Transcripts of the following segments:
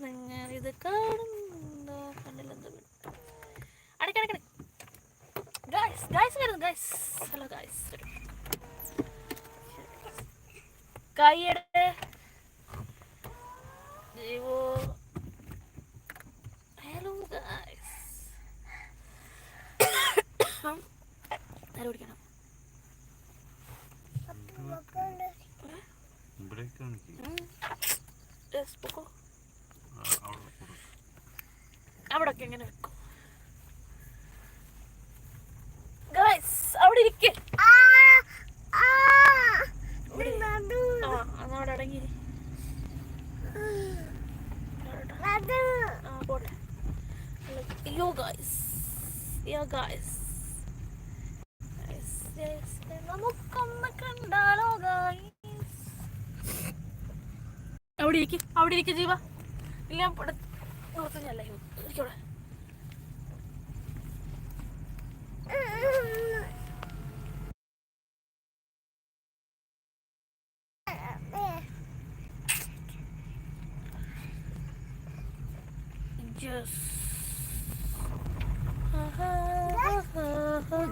നിങ്ങൾ ഇത് കാണുന്നുണ്ടോ? കണ്ടില്ലെന്തോ അടക്കടക്കട ഗായ്സ് വരുന്നു ഗായ്സ് ഹലോ ഗായ്സ് കൈയുടെ ജീവോ ഹലോ ഗായ്സ് ആര് കുടിക്കണം ഇവിടേക്ക് കാണിക്ക്. യെസ് പൊക്കോ അവിടെ ഒക്കെ എങ്ങനെ വെക്കും ഗൈസ് അവിടെ ഇരിക്കേ അടങ്ങി പോട്ടെ അയ്യോ ഗായ്സ് യോ ഗായ്സ് അവിടെ ഇരിക്കും ജീവ. ഇല്ല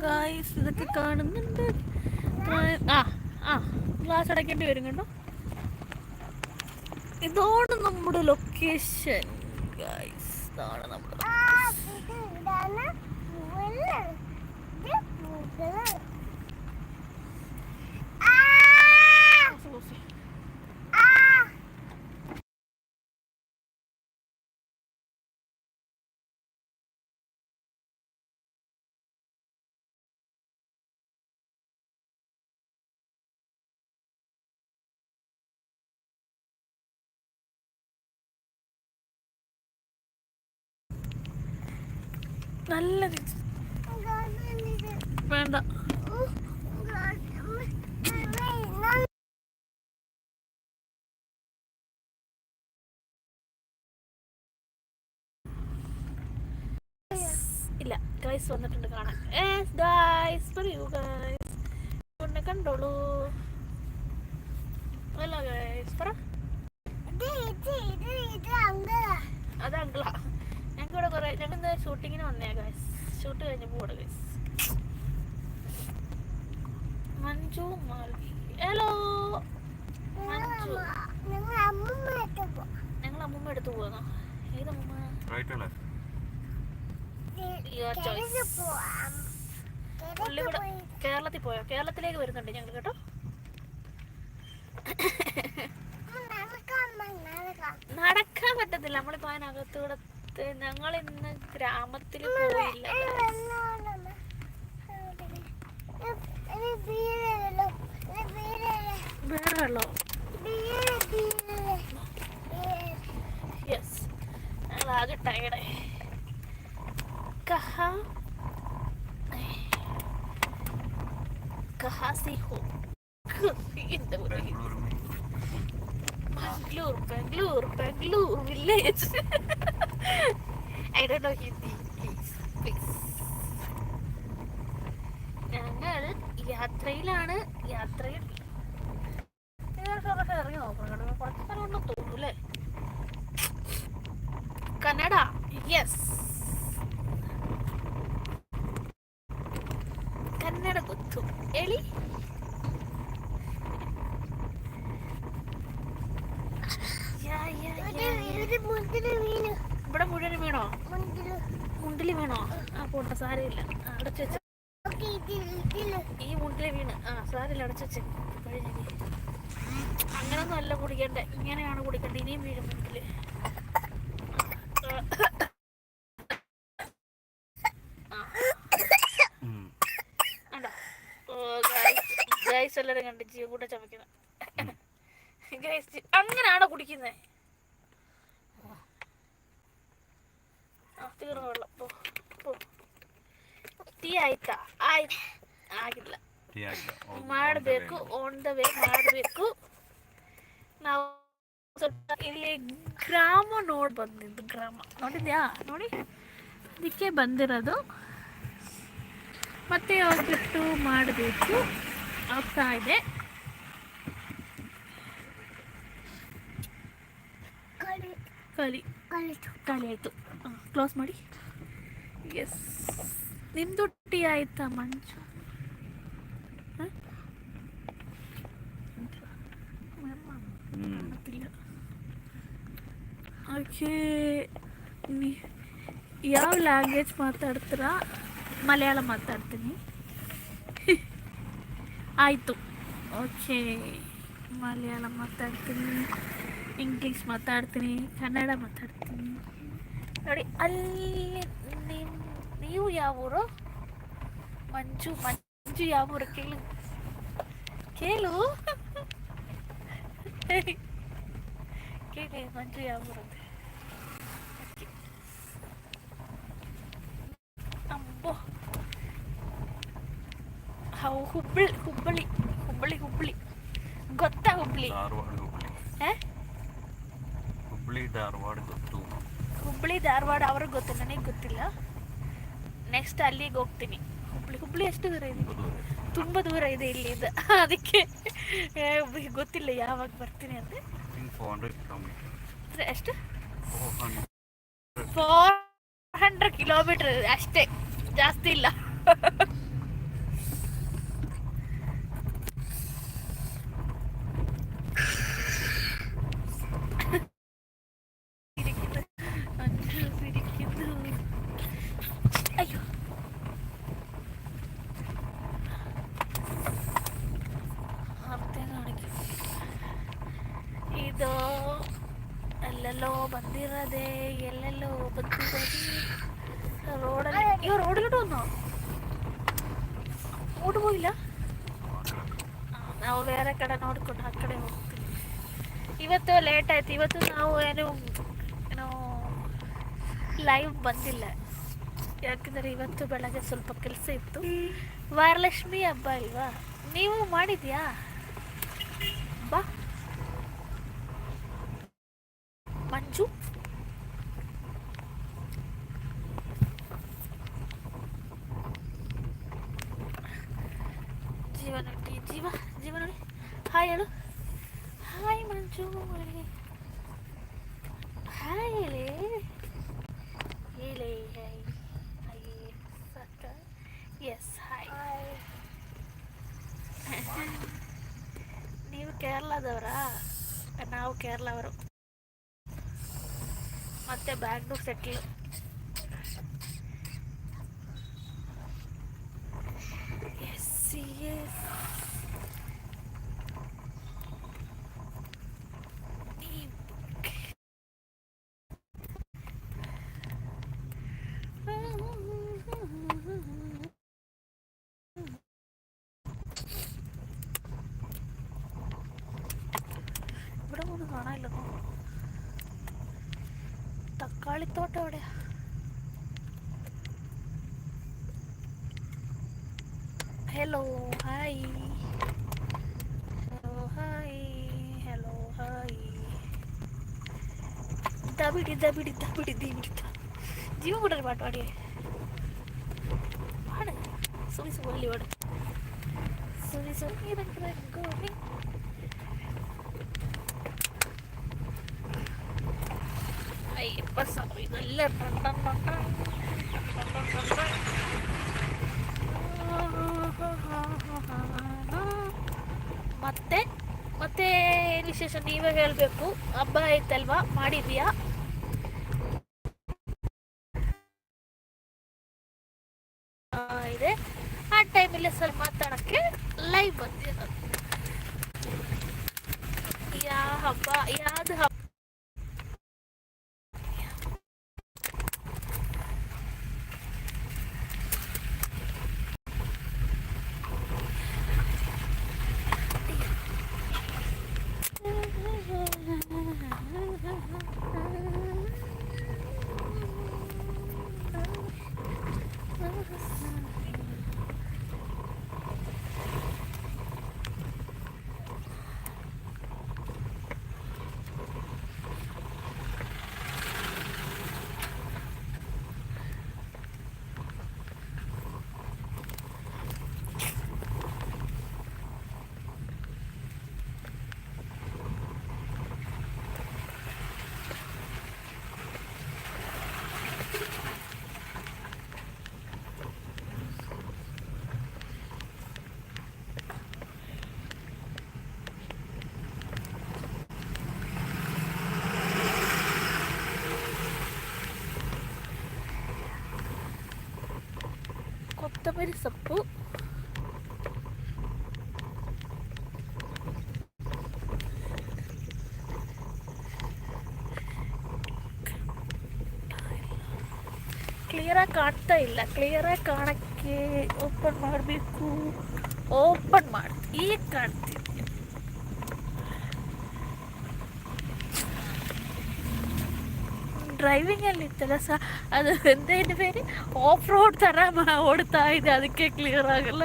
ഗായ്സ് ഇതൊക്കെ കാണുന്നുണ്ട്. ആ ആ. ഗ്ലാസ് അടയ്ക്കേണ്ടി വരും കേട്ടോ ഇതാണ് നമ്മുടെ ലൊക്കേഷൻ ഗൈസ് ഇതാണ് നമ്മുടെ നല്ല രുചി. വേണ്ട. ഇല്ല ഗൈസ് വന്നിട്ടുണ്ട് കാണാൻ. ഗൈസ് പറയൂ ഗൈസ് ഒന്ന് കണ്ടോളൂ. അല്ല ഗൈസ് പറ. അത് അങ്കിളാ. ഇവിടെ ഇന്ന് ഷൂട്ടിങ്ങിന് വന്നേ ഗൈസ് ഷൂട്ട് കഴിഞ്ഞ് പോടെ ഗൈസ് മഞ്ജു മാൽവി ഹലോ മഞ്ജു. ഞങ്ങൾ അമ്മൂമ്മ എടുത്ത് പോകാന്നോ ഏത് അമ്മൂമ്മ. പുള്ളി കൂടെ കേരളത്തിൽ പോയോ? കേരളത്തിലേക്ക് വരുന്നുണ്ട് ഞങ്ങൾ കേട്ടോ. നടക്കാൻ പറ്റത്തില്ല. നമ്മളിപ്പോ അതിനകത്തൂടെ പുറത്ത് ഞങ്ങൾ ഇന്ന് ഗ്രാമത്തിൽ പോയില്ല വേറെല്ലോ യെസ് ഞങ്ങൾ Bangalore Bangalore Bangalore village. I don't know Hindi please please ഞങ്ങൾ യാത്രയിലാണ് യാത്രയിൽ ഇതൊക്കെ ഇറങ്ങി നോക്കണം കുറച്ച് സ്ഥലം ഉണ്ടെന്ന് തോന്നുന്നു അല്ലേ കന്നഡ യെസ് ಕನ್ನಡ ಗೊತ್ತು ಹೇಳಿ മുണ്ടിൽ വേണോ? ആ പോട്ടെ സാരമില്ല. അടച്ചു വെച്ച. ഈ മുണ്ടിൽ വീണ്. ആ സാരമില്ല അടച്ചു വെച്ച. അങ്ങനൊന്നും അല്ല കുടിക്കണ്ടേ. ഇങ്ങനെയാണ് കുടിക്കേണ്ടത് ഇനിയും വീഴും മുണ്ടിൽ ഉം. ഗൈസ് എല്ലാരും കണ്ട് ജീവ കൂടെ ചമയ്ക്കുന്നത് ഗൈസ് അങ്ങനെയാണോ കുടിക്കുന്നത് തീർന്നു വെള്ളം. ಟೀ ಆಯ್ತಾ? ಆಯ್ತು. ಆಗಿಲ್ಲ. ಮಾಡಬೇಕು ಆನ್ ದ ವೇ ಮಾಡಬೇಕು. ನಾವು ಇಲ್ಲಿ ಗ್ರಾಮ ನೋಡಿ ಬಂದಿದ್ದು ಗ್ರಾಮ. ನೋಡಿದ್ಯಾ? ನೋಡಿ. ಅದಕ್ಕೆ ಬಂದಿರೋದು. ಮತ್ತೆ ಒಗ್ಗಟ್ಟು ಮಾಡಬೇಕು. ಆಗ್ತಾ ಇದೆ. ಕಲಿ. ಕಲಿ. ಕಲಿ ಆಯ್ತು ಕ್ಲೋಸ್ ಮಾಡಿ. ಎಸ್ ನಿಮ್ಮದು ಟೀ ಆಯ್ತಾ ಮಂಜು? ಓಕೆ ಯಾವ ಲ್ಯಾಂಗ್ವೇಜ್ ಮಾತಾಡ್ತೀರಾ? ಮಲಯಾಳ ಮಾತಾಡ್ತೀನಿ. ಆಯಿತು. ಓಕೆ. ಮಲಯಾಳ ಮಾತಾಡ್ತೀನಿ. ಇಂಗ್ಲೀಷ್ ಮಾತಾಡ್ತೀನಿ. ಕನ್ನಡ ಮಾತಾಡ್ತೀನಿ. ನೋಡಿ ಅಲ್ಲಿ ನೀವು ಯಾವ ಊರು ಮಂಜು ಮಂಜು ಯಾವ ಊರು ಕೇಳು. ಕೇಳು. ಕೇಳಿ ಮಂಜು ಯಾವ ಊರು ಅಬ್ಬೋ ಹೌ ಹುಬ್ಬಳ್ಳಿ ಹುಬ್ಬಳ್ಳಿ ಹುಬ್ಬಳ್ಳಿ ಹುಬ್ಬಳ್ಳಿ. ಗೊತ್ತಾ ಹುಬ್ಬಳ್ಳಿ? ಹುಬ್ಳಿ? ಹುಬ್ಳಿ ಧಾರವಾಡ ಗೊತ್ತು. ಹುಬ್ಬಳ್ಳಿ ಧಾರವಾಡ ಅವ್ರಿಗೆ ಗೊತ್ತು ನನಗೆ ಗೊತ್ತಿಲ್ಲ. ನೆಕ್ಸ್ಟ್ ಅಲ್ಲಿಗೆ ಹೋಗ್ತೀನಿ. ಹುಬ್ಳಿ ಹುಬ್ಳಿ ಎಷ್ಟು ದೂರ ಇದೆ? ತುಂಬ ದೂರ ಇದೆ. ಇಲ್ಲಿಂದ. ಅದಕ್ಕೆ ಗೊತ್ತಿಲ್ಲ ಯಾವಾಗ ಬರ್ತೀನಿ ಅಂತ. think 400 kilometer. ಅಂದ್ರೆ ಎಷ್ಟು? 400. ಫೋರ್ ಹಂಡ್ರೆಡ್ ಕಿಲೋಮೀಟರ್ ಅಷ್ಟೇ. ಜಾಸ್ತಿ ಇಲ್ಲ. ಇದು ಎಲ್ಲೆಲ್ಲೋ ಬಂದಿರೋದೆ ಎಲ್ಲೆಲ್ಲೋ ಬಂದಿರೋದೆ? ರೋಡಲ್ಲಿ ಇವ್ ರೋಡಲ್ಲಿ ಹೋದ್ನು ಊಟ ಹೋಗಿಲ್ಲ ನಾವು ಬೇರೆ ಕಡೆ ನೋಡ್ಕೊಂಡು ಆ ಕಡೆ ಹೋಗ್ತೀವಿ. ಇವತ್ತು ಲೇಟ್ ಆಯ್ತು. ಇವತ್ತು ನಾವು ಏನು ಏನು ಲೈವ್ ಬಂದಿಲ್ಲ. ಯಾಕಂದ್ರೆ ಇವತ್ತು ಬೆಳಗ್ಗೆ ಸ್ವಲ್ಪ ಕೆಲಸ ಇತ್ತು. ವರಲಕ್ಷ್ಮಿ ಹಬ್ಬ ಅಲ್ವಾ ನೀವು ಮಾಡಿದ್ಯಾ? ಬಾ ಮಂಜು ಜೀವ ನೋಡಿ ಜೀವ ಜೀವ ನೋಡಿ ಹಾಯ್ ಹೇಳು ಹಾಯ್ ಮಂಜು ಹಾಯ್ ಹೇಳಿ ಹೇಳಿ ಹಾಯ್ ಹಾಯ್ ಸಾಕ ಎಸ್ ಹಾಯ್ ನೀವು ಕೇರಳದವರಾ? ನಾವು ಕೇರಳವರು. ಮತ್ತೆ ಬ್ಯಾಂಗ್ಳೂರ್ ಸೆಟ್ಲ್ ഇവിടെ തക്കാളിത്തോട്ടം എവിടെയാ? Hello hi hello hi hello hi ദബിടി ദബിടി ദബിടി ദീപിടി ജീവ കൂടെ ഒരു പാട്ട് പാടിയേ. പാട്. സുഖി സുഖി പാട്. സുഖി സുഖി ಬಸ್ ಮತ್ತೆ ಮತ್ತೆ ವಿಶೇಷ ನೀವೇ ಹೇಳಬೇಕು? ಹಬ್ಬ ಆಯ್ತಲ್ವಾ? ಮಾಡಿದ್ಯಾ? ಇದೆ. ಆ ಟೈಮಲ್ಲಿ ಸರ್ ಮಾತಾಡೋಕ್ಕೆ ಲೈವ್ ಬಂದಿರೋದು. ಯಾ ಹಬ್ಬ, ಯಾವ್ದು ಹಬ್ಬ? ಕೊತ್ತಂಬರಿ ಸೊಪ್ಪು. ಕ್ಲಿಯರಾಗಿ ಕಾಣ್ತಾ ಇಲ್ಲ. ಕ್ಲಿಯರಾಗಿ ಕಾಣಕ್ಕೆ ಓಪನ್ ಮಾಡಬೇಕು. ಓಪನ್ ಮಾಡಿ ಈಗ ಕಾಣ್ತಿದ್ಯಾ ಡ್ರೈವಿಂಗಲ್ಲಿ ಇತ್ತಲ್ಲ ಸ ಅದು ಒಂದೇನು ಬೇರೆ ಆಫ್ ರೋಡ್ ಥರ ಮ- ಓಡ್ತಾ ಇದೆ ಅದಕ್ಕೆ ಕ್ಲಿಯರ್ ಆಗಲ್ಲ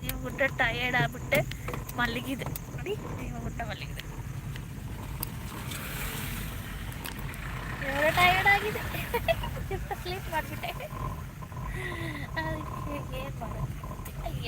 ನೀವು ಬಿಟ್ಟ ಟಯರ್ಡ್ ಆಗ್ಬಿಟ್ಟೆ ಮಲಗಿದೆ ನೋಡಿ ನೀವು ಬಿಟ್ಟ ಮಲಗಿದೆ ಇವಾಗ ಟಯರ್ಡ್ ಆಗಿದೆ ಸ್ಲೀಪ್ ಮಾಡಿಬಿಟ್ಟೆ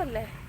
ولا إيه؟